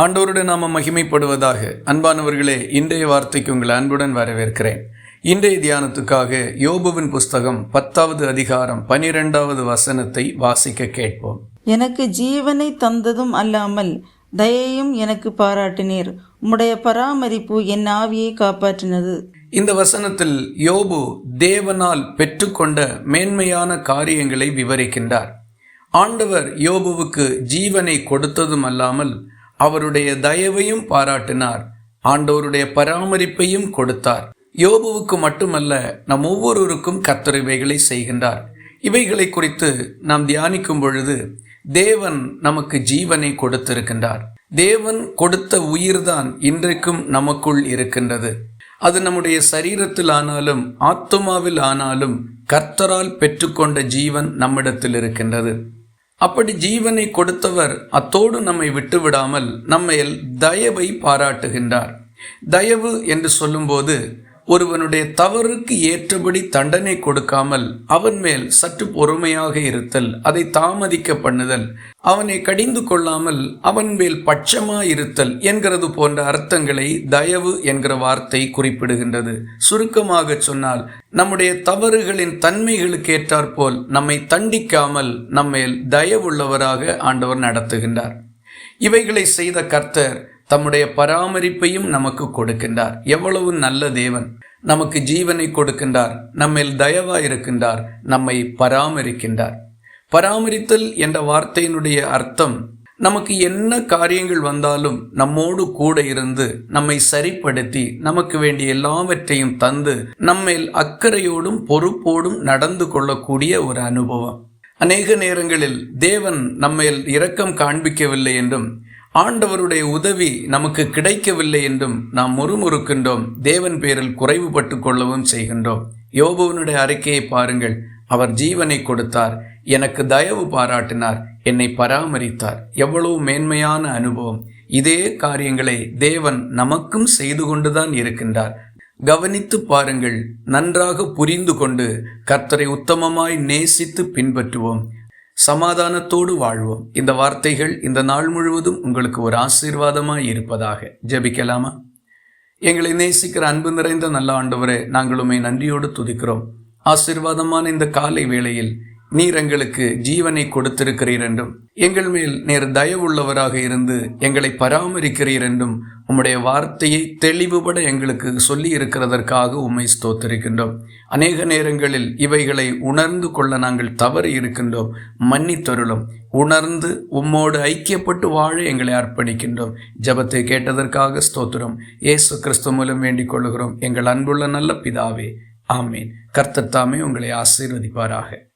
ஆண்டவருடன் நாம மகிமைப்படுவதாக அன்பானவர்களே இன்றைய வார்த்தைக்கு உங்களை அன்புடன் வரவேற்கிறேன். இன்றைய தியானத்துக்காக யோபுவின் புஸ்தகம் பத்தாவது அதிகாரம் பனிரெண்டாவது வசனத்தை வாசிக்க கேட்போம். எனக்கு ஜீவனை தந்ததும் அல்லாமல் தயையும் எனக்கு பாராட்டினீர். உம்முடைய பராமரிப்பு என் ஆவியை காப்பாற்றினது. இந்த வசனத்தில் யோபு தேவனால் பெற்றுக்கொண்ட மேன்மையான காரியங்களை விவரிக்கின்றார். ஆண்டவர் யோபுவுக்கு ஜீவனை கொடுத்ததும் அல்லாமல் அவருடைய தயவையும் பாராட்டினார். ஆண்டோருடைய பராமரிப்பையும் கொடுத்தார். யோபுவுக்கு மட்டுமல்ல நம் ஒவ்வொருவருக்கும் கர்த்தர் இவைகளை செய்கின்றார். இவைகளை குறித்து நாம் தியானிக்கும் பொழுது தேவன் நமக்கு ஜீவனை கொடுத்திருக்கின்றார். தேவன் கொடுத்த உயிர்தான் இன்றைக்கும் நமக்குள் இருக்கின்றது. அது நம்முடைய சரீரத்தில் ஆனாலும் ஆத்மாவில் ஆனாலும் கர்த்தரால் பெற்றுக்கொண்ட ஜீவன் நம்மிடத்தில் இருக்கின்றது. அப்படி ஜீவனை கொடுத்தவர் அத்தோடு நம்மை விட்டுவிடாமல் நம்மையில் தயவை பாராட்டுகின்றார். தயவு என்று சொல்லும்போது ஒருவனுடைய தவறுக்கு ஏற்றபடி தண்டனை கொடுக்காமல் அவன் மேல் சற்று பொறுமையாக இருத்தல் அதை தாமதிக்க பண்ணுதல் அவனை கடிந்து கொள்ளாமல் அவன் மேல் பட்சமாயிருத்தல் என்கிறது போன்ற அர்த்தங்களை தயவு என்கிற வார்த்தை குறிப்பிடுகின்றது. சுருக்கமாக சொன்னால் நம்முடைய தவறுகளின் தன்மைகளுக்கு ஏற்றாற்போல் நம்மை தண்டிக்காமல் நம்மேல் தயவுள்ளவராக ஆண்டவர் நடத்துகின்றார். இவைகளை செய்த கர்த்தர் தம்முடைய பராமரிப்பையும் நமக்கு கொடுக்கின்றார். எவ்வளவு நல்ல தேவன் நமக்கு ஜீவனை கொடுக்கின்றார். நம்மில் தயவா இருக்கின்றார். நம்மை பராமரிக்கின்றார். பராமரித்தல் என்ற வார்த்தையினுடைய அர்த்தம் நமக்கு என்ன காரியங்கள் வந்தாலும் நம்மோடு கூட இருந்து நம்மை சரிப்படுத்தி நமக்கு வேண்டிய எல்லாவற்றையும் தந்து நம்மேல் அக்கறையோடும் பொறுப்போடும் நடந்து கொள்ளக்கூடிய ஒரு அனுபவம். அநேக நேரங்களில் தேவன் நம்மேல் இரக்கம் காண்பிக்கவில்லை என்றும் ஆண்டவருடைய உதவி நமக்கு கிடைக்கவில்லை என்றும் நாம் முறுமுறுக்கின்றோம். தேவன் பேரில் குறைவுபட்டு கொள்ளவும் செய்கின்றோம். யோபுவனுடைய அறிக்கையை பாருங்கள். அவர் ஜீவனை கொடுத்தார். எனக்கு தயவு பாராட்டினார். என்னை பராமரித்தார். எவ்வளவு மேன்மையான அனுபவம். இதே காரியங்களை தேவன் நமக்கும் செய்து கொண்டுதான் இருக்கின்றார். கவனித்து பாருங்கள். நன்றாக புரிந்து கொண்டு கர்த்தரை உத்தமமாய் நேசித்து பின்பற்றுவோம். சமாதானத்தோடு வாழ்வோம். இந்த வார்த்தைகள் இந்த நாள் முழுவதும் உங்களுக்கு ஒரு ஆசீர்வாதமாய் இருப்பதாக. ஜெபிக்கலாமா? எங்களை நேசிக்கிற அன்பு நிறைந்த நல்ல ஆண்டவரே நாங்களுமே நன்றியோடு துதிக்கிறோம். ஆசீர்வாதமான இந்த காலை வேளையில் நீர் எங்களுக்கு ஜீவனை கொடுத்திருக்கிறீர் என்றும் எங்கள் மேல் நேர் தயவுள்ளவராக இருந்து எங்களை பராமரிக்கிறீர் என்றும் உம்முடைய வார்த்தையை தெளிவுபட எங்களுக்கு சொல்லி இருக்கிறதற்காக உம்மை ஸ்தோத்திருக்கின்றோம். அநேக நேரங்களில் இவைகளை உணர்ந்து கொள்ள நாங்கள் தவறி இருக்கின்றோம். மன்னித்தொருளும். உணர்ந்து உம்மோடு ஐக்கியப்பட்டு வாழ எங்களை அர்ப்பணிக்கின்றோம். ஜபத்தை கேட்டதற்காக ஸ்தோத்திரம். இயேசு கிறிஸ்து மூலம் வேண்டிக் கொள்கிறோம் எங்கள் அன்புள்ள நல்ல பிதாவே ஆமீன். கர்த்தத்தாமே உங்களை ஆசீர்வதிப்பாராக.